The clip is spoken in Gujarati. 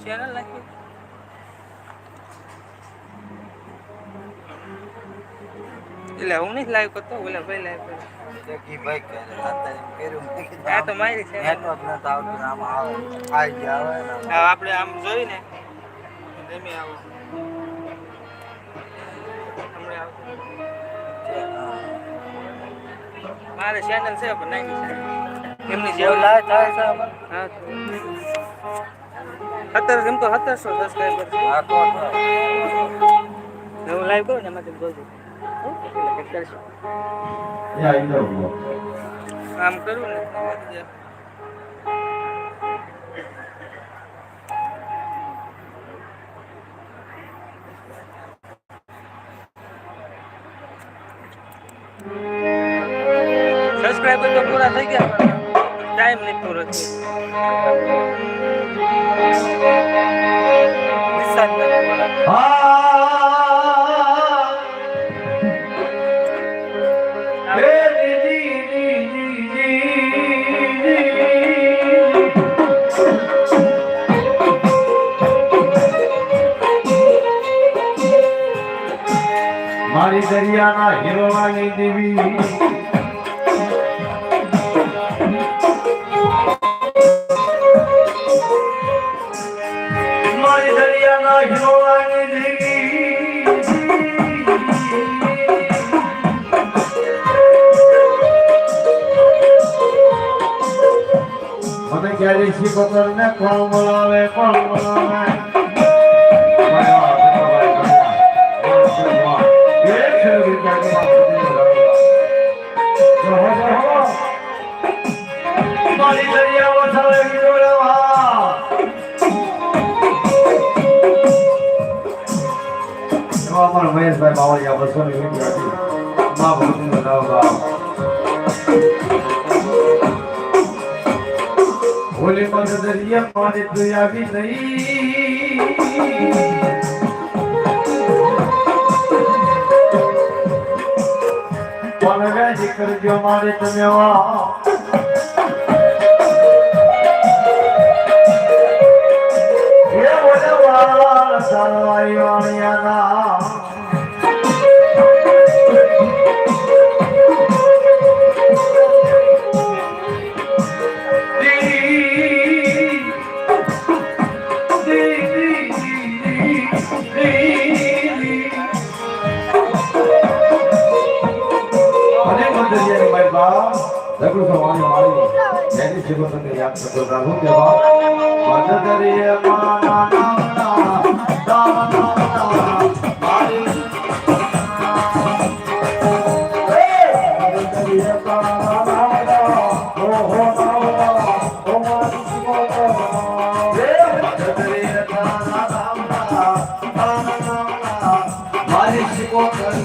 ચેનલ નાખી એટલે હું નહીં લાઈવ કરતો ઓલા ભાઈ લાઈવ કરે ને ને આપણે આમ જોઈને ધીમે આવો મારે ચેનલ છે, પણ છે. એમની જેવું જેવું લાય થાય છે આમાં? હા સત્તર એમ તો સત્તરસો સબસ્ક્રાઈબર છે હા તો થાય. હું લાઈવ કરું ને એમાંથી જોજો એટલે કંઈક કરશું. યા ઇન્દર આમ કરું ને તો વધી જાય. સબસ્ક્રાઈબર તો પૂરા થઈ ગયા પણ ટાઈમ નહીં પૂરો થયો મારી દરિયાના હિરોવાની દેવી. ঋষি কতরণে কমলাবে কমলাবে বাড়ি দাঁড়িয়ে મહેશભાઈ બાવળિયા બસોની વીંટી હતી મા ભગવતીનો નામ ગાવ હોલી પગ દરિયા પાણી તું આવી નહીં પણ વેજી કરજો મારે તમે વા બાળા લગુ સવારી વાળી જેની જીવન ને યાદ કરતો પ્રભુ કે બાપ મન દરિયે માના નામના દામના મારી Thank you.